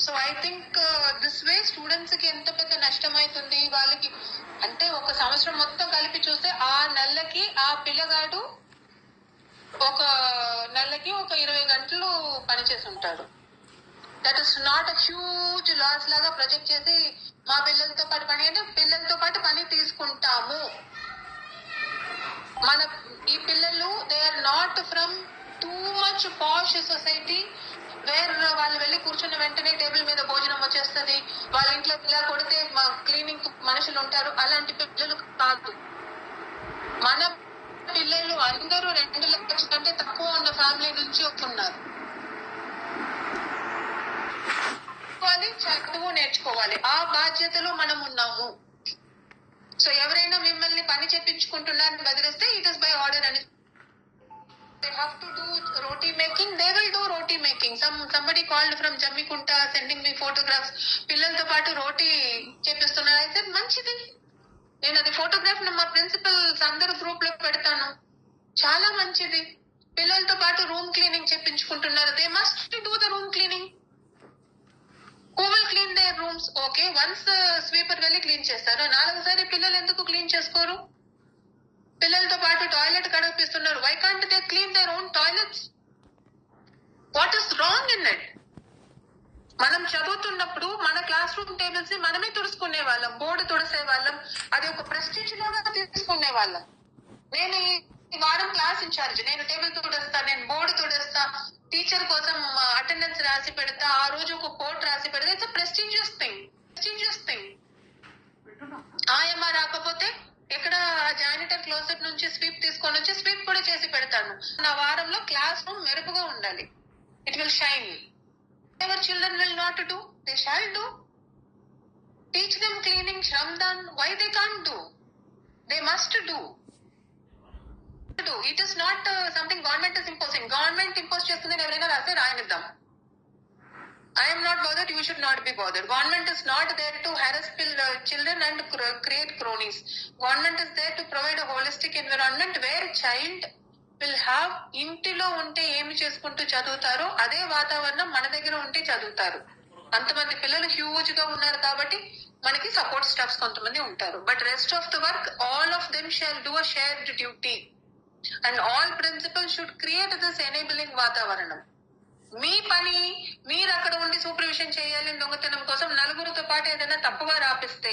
So I think this way స్టూడెంట్స్కి ఎంత పెద్ద నష్టం అవుతుంది వాళ్ళకి అంటే ఒక సంవత్సరం మొత్తం కలిపి చూస్తే ఆ నెలకి ఆ పిల్లగాడు ఒక నెలకి ఒక ఇరవై గంటలు పనిచేసి ఉంటాడు that is not a huge loss లాగా ప్రొజెక్ట్ చేసి మా పిల్లలతో పాటు పని అంటే పిల్లలతో పాటు పని తీసుకుంటాము. మన ఈ పిల్లలు they are not from too much posh society where వాళ్ళు వెళ్ళి కూర్చున్న వెంటనే టేబుల్ మీద భోజనం వచ్చేస్తుంది. వాళ్ళ ఇంట్లో ఇలా కొడితే మా క్లీనింగ్ మనుషులు ఉంటారు. అలాంటి పిల్లలు కాదు. మన పిల్లలు అందరూ రెండు లక్షల కంటే తక్కువ ఉన్న ఫ్యామిలీ నుంచి వస్తున్నారు. చదువు నేర్చుకోవాలి. ఆ బాధ్యతలో మనం ఉన్నాము. సో ఎవరైనా మిమ్మల్ని పని చెప్పించుకుంటున్నారని బదిలిస్తే ఇట్ ఇస్ బై ఆర్డర్ అని do some somebody called from Jammikunta sending me photographs పిల్లలతో పాటు రోటీ చేపిస్తున్నారు. అయితే మంచిది. నేను అది ఫోటోగ్రాఫ్ మా ప్రిన్సిపల్స్ అందరూ గ్రూప్లో పెడతాను. చాలా మంచిది. పిల్లలతో పాటు room cleaning చెప్పించుకుంటున్నారు they must do the room cleaning కూవల్ clean they rooms okay once sweeper వెళ్ళి క్లీన్ చేస్తారు. నాలుగోసారి పిల్లలు ఎందుకు క్లీన్ చేసుకోరు? పిల్లలతో పాటు toilet కడపిస్తున్నారు. Why can't they clean their own toilet what is wrong in it? మనం చదువుతున్నప్పుడు మన క్లాస్ రూమ్ టేబుల్స్ని మనమే తుడుచుకునే వాళ్ళం బోర్డు తుడిసే వాళ్ళం అది ఒక ప్రెస్టీజ్ లాగా తీసుకునే వాళ్ళం. నేను ఈ వారం క్లాస్ ఇన్ఛార్జ్ నేను టేబుల్ తుడేస్తా నేను బోర్డు తుడేస్తా టీచర్ కోసం అటెండెన్స్ రాసి పెడతా ఆ రోజు ఒక కోట్ రాసి పెడతా. It's prestigious thing prestigious thing ఆయమ్మ రాకపోతే ఇక్కడ జానిటర్ క్లోజప్ నుంచి స్వీప్ తీసుకొని వచ్చి స్వీప్ కూడా చేసి పెడతాను నా వారంలో క్లాస్ రూమ్ మెరుపుగా ఉండాలి. It will shine ever children will not do they shall do teach them cleaning shramdaan why they can't do they must do do it is not something government is imposing government impose చేస్తుంది ఎవరైనా రాస్తే రాయనిద్దాం I am not bothered. You should not be bothered. Government is not there to harass pil- uh, children and cr- create cronies. Government is there to provide a holistic environment where child will have ఇంటిలో ఉంటే ఏమి చేసుకుంటూ చదువుతారో అదే వాతావరణం మన దగ్గర ఉంటే చదువుతారు. అంతమంది పిల్లలు హ్యూజ్గా ఉన్నారు కాబట్టి మనకి సపోర్ట్ స్టాఫ్స్ కొంతమంది ఉంటారు. But rest of the work all of them shall do a shared duty and all principal should create this enabling వాతావరణం. మీ పని మీరు అక్కడ ఉండి సూపర్విజన్ చేయాలి దొంగతనం కోసం నలుగురితో పాటు ఏదైనా తప్పుగా రాపిస్తే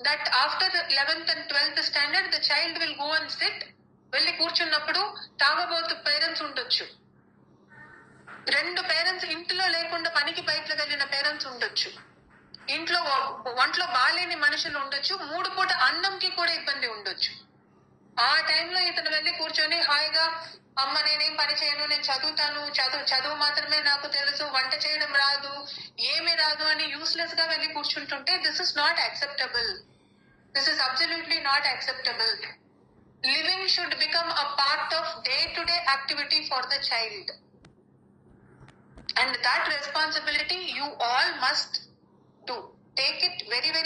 that after eleventh and twelfth standard the child will go and sit వెళ్ళి కూర్చున్నప్పుడు తాగబోతు పేరెంట్స్ ఉండొచ్చు. రెండు పేరెంట్స్ ఇంట్లో లేకుండా పనికి బయటకు వెళ్ళిన పేరెంట్స్ ఉండొచ్చు. ఇంట్లో ఒంట్లో బాలేని మనుషులు ఉండొచ్చు. మూడు పూట అన్నంకి కూడా ఇబ్బంది ఉండొచ్చు. ఆ టైంలో ఇతను వెళ్ళి కూర్చొని హాయిగా అమ్మ నేనేం పని చేయను నేను చదువుతాను చదువు చదువు మాత్రమే నాకు తెలుసు వంట చేయడం రాదు ఏమి రాదు అని యూస్లెస్గా వెళ్ళి కూర్చుంటుంటే this is not acceptable this is absolutely not acceptable living should become a part of day to day activity for the child and that responsibility you all must do. Take it very, very